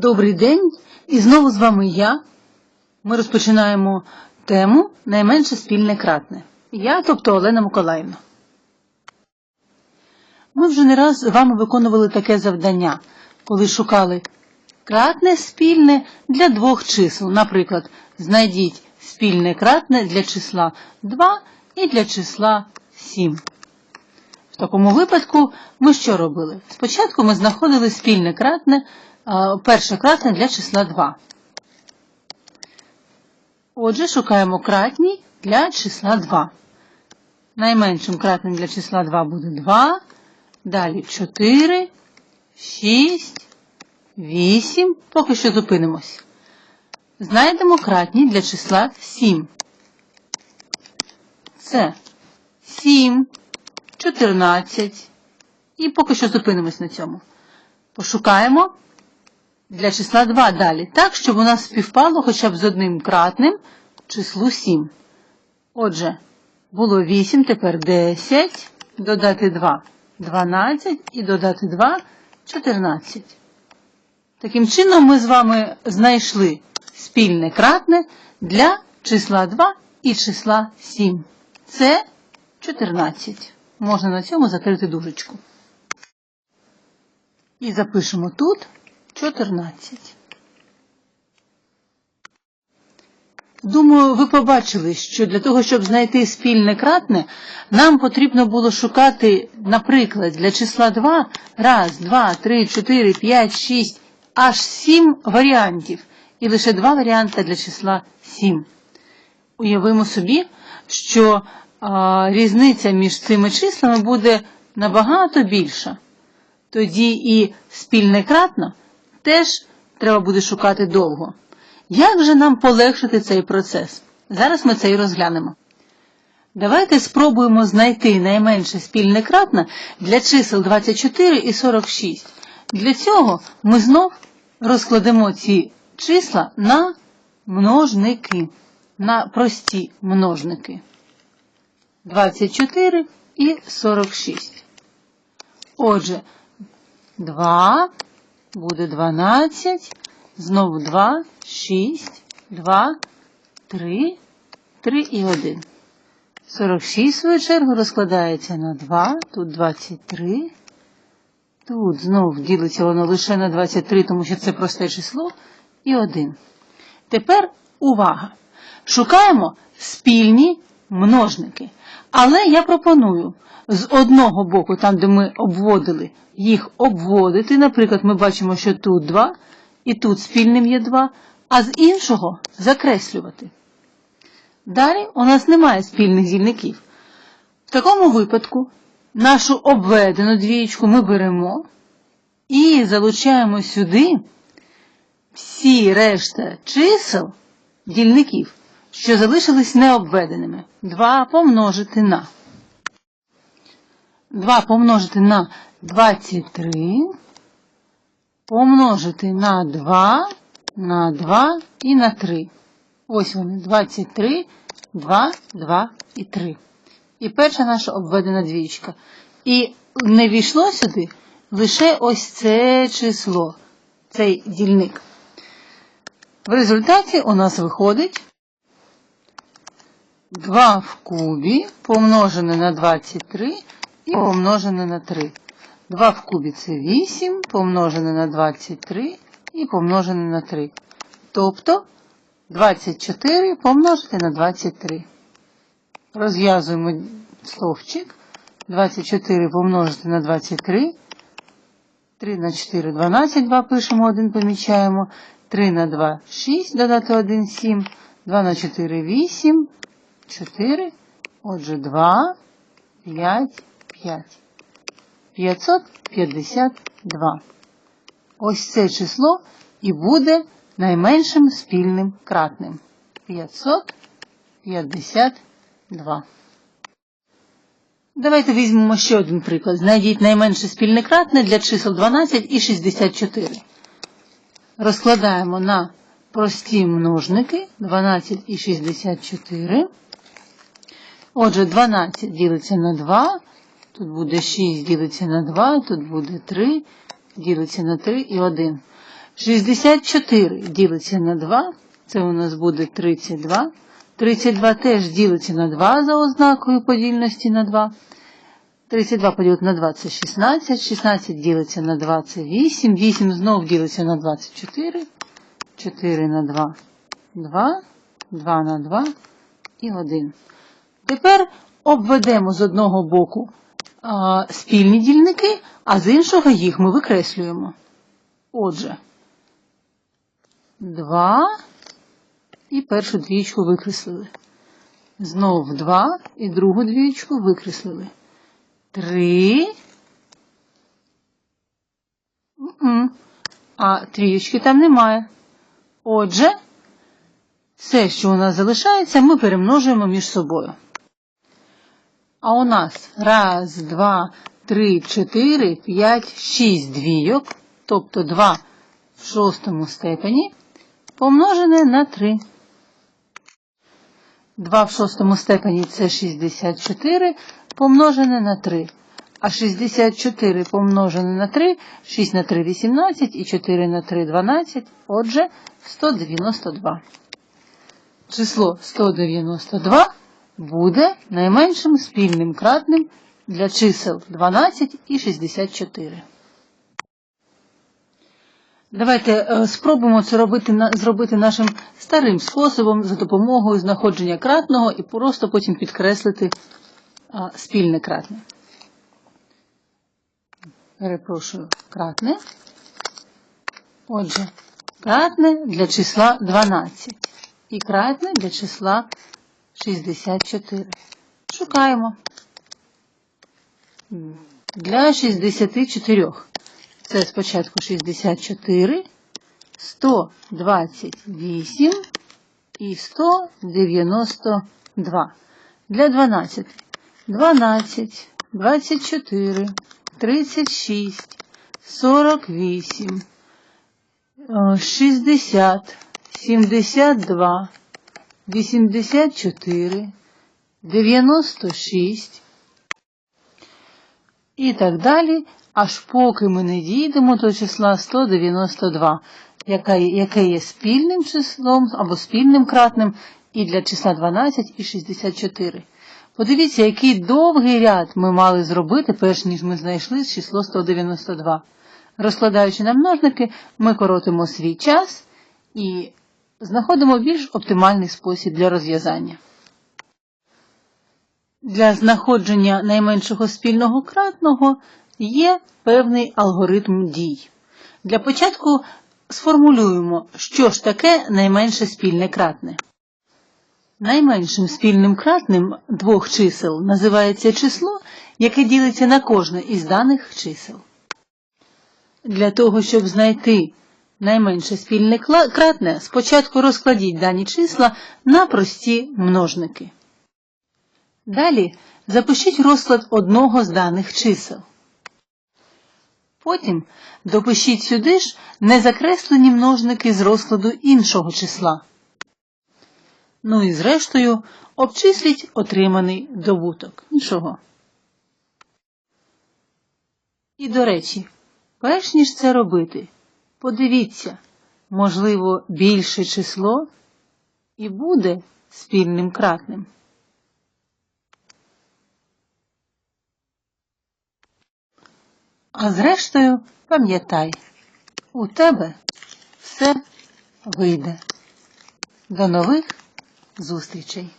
Добрий день! І знову з вами я. Ми розпочинаємо тему найменше спільне кратне. Я, тобто Олена Миколаївна. Ми вже не раз з вами виконували таке завдання, коли шукали кратне спільне для двох чисел. Наприклад, знайдіть спільне кратне для числа 2 і для числа 7. В такому випадку ми що робили? Спочатку ми знаходили спільне кратне, а, перше кратне для числа 2. Отже, шукаємо кратні для числа 2. Найменшим кратним для числа 2 буде 2, далі 4, 6, 8. Поки що зупинимось. Знайдемо кратні для числа 7. Це 7, 14. І поки що зупинимось на цьому. Пошукаємо для числа 2 далі, так, щоб у нас співпало хоча б з одним кратним числу 7. Отже, було 8, тепер 10, додати 2 12 і додати 2 14. Таким чином, ми з вами знайшли спільне кратне для числа 2 і числа 7. Це 14. Можна на цьому закрити дужечку. І запишемо тут 14. Думаю, ви побачили, що для того, щоб знайти спільне кратне, нам потрібно було шукати, наприклад, для числа 2 раз, 2, 3, 4, 5, 6, аж 7 варіантів. І лише два варіанти для числа 7. Уявимо собі, що а, різниця між цими числами буде набагато більша. Тоді і спільне кратно теж треба буде шукати довго. Як же нам полегшити цей процес? Зараз ми це і розглянемо. Давайте спробуємо знайти найменше спільне кратне для чисел 24 і 46. Для цього ми знов розкладемо ці числа на множники, на прості множники. 24 і 46. Отже, 2 буде 12, знову 2, 6, 2, 3, 3 і 1. 46, в свою чергу, розкладається на 2, тут 23. Тут знову ділиться воно лише на 23, тому що це просте число, і 1. Тепер увага! Шукаємо спільні множники. Але я пропоную з одного боку, там, де ми обводили, їх обводити. Наприклад, ми бачимо, що тут 2, і тут спільним є 2, а з іншого закреслювати. Далі у нас немає спільних дільників. В такому випадку нашу обведену двієчку ми беремо і залучаємо сюди всі решта чисел дільників, що залишились необведеними. 2 помножити на. 2 помножити на 23, помножити на 2, на 2 і на 3. Ось вони, 23, 2, 2 і 3. І перша наша обведена двічка. І не війшло сюди лише ось це число, цей дільник. В результаті у нас виходить 2 в кубі помножене на 23 і помножене на 3. 2 в кубі це 8, помножене на 23 і помножене на 3. Тобто 24 помножити на 23. Розв'язуємо стовпчик. 24 помножити на 23. 3 на 4 12, 2 пишемо, 1 помічаємо. 3 на 2 6, додати 1 7. 2 на 4 8. 4. Отже, 2, 5, 5. 552. Ось це число і буде найменшим спільним кратним. 552. Давайте візьмемо ще один приклад. Знайдіть найменше спільне кратне для чисел 12 і 64. Розкладаємо на прості множники 12 і 64. Отже, 12 ділиться на 2, тут буде 6 ділиться на 2, тут буде 3, ділиться на 3 і 1. 64 ділиться на 2, це у нас буде 32. 32 теж ділиться на 2 за ознакою подільності на 2. 32 поділити на 2 це 16, 16 ділиться на 2 це 8, 8 знов ділиться на 24, 4 на 2 2, 2 на 2 і 1. Тепер обведемо з одного боку а, спільні дільники, а з іншого їх ми викреслюємо. Отже, 2 і першу двічку викреслили. Знов 2 і другу двічку викреслили. 3. А трієчки там немає. Отже, все, що у нас залишається, ми перемножуємо між собою. А у нас раз, два, три, чотири, п'ять, шість двійок, тобто 2 в шостому степені, помножене на 3. 2 в шостому степені це 64 помножене на 3. А 64 помножене на 3, 6 на 3 – 18 і 4 на 3 – 12, отже, 192. Число 192 буде найменшим спільним кратним для чисел 12 і 64. Давайте е, спробуємо це робити, зробити нашим старим способом за допомогою знаходження кратного і просто потім підкреслити спільне кратне. Перепрошую, кратне. Отже, кратне для числа 12 і кратне для числа 64. Шукаємо. Для 64. Це спочатку 64, 128 і 192. Для 12. 12, 24, 36, 48, е, 60, 72, 84, 96 і так далі, аж поки ми не дійдемо до числа 192, яка яке є спільним числом або спільним кратним і для числа 12 і 64. Подивіться, який довгий ряд ми мали зробити, перш ніж ми знайшли число 192. Розкладаючи на множники, ми коротимо свій час і знаходимо більш оптимальний спосіб для розв'язання. Для знаходження найменшого спільного кратного є певний алгоритм дій. Для початку сформулюємо, що ж таке найменше спільне кратне. Найменшим спільним кратним двох чисел називається число, яке ділиться на кожне із даних чисел. Для того, щоб знайти найменше спільне кратне, спочатку розкладіть дані числа на прості множники. Далі запишіть розклад одного з даних чисел. Потім допишіть сюди ж незакреслені множники з розкладу іншого числа. Ну і зрештою обчисліть отриманий добуток. Нічого. І до речі, перш ніж це робити, подивіться, можливо, більше число і буде спільним кратним. А зрештою, пам'ятай, у тебе все вийде. До нових зустрічей!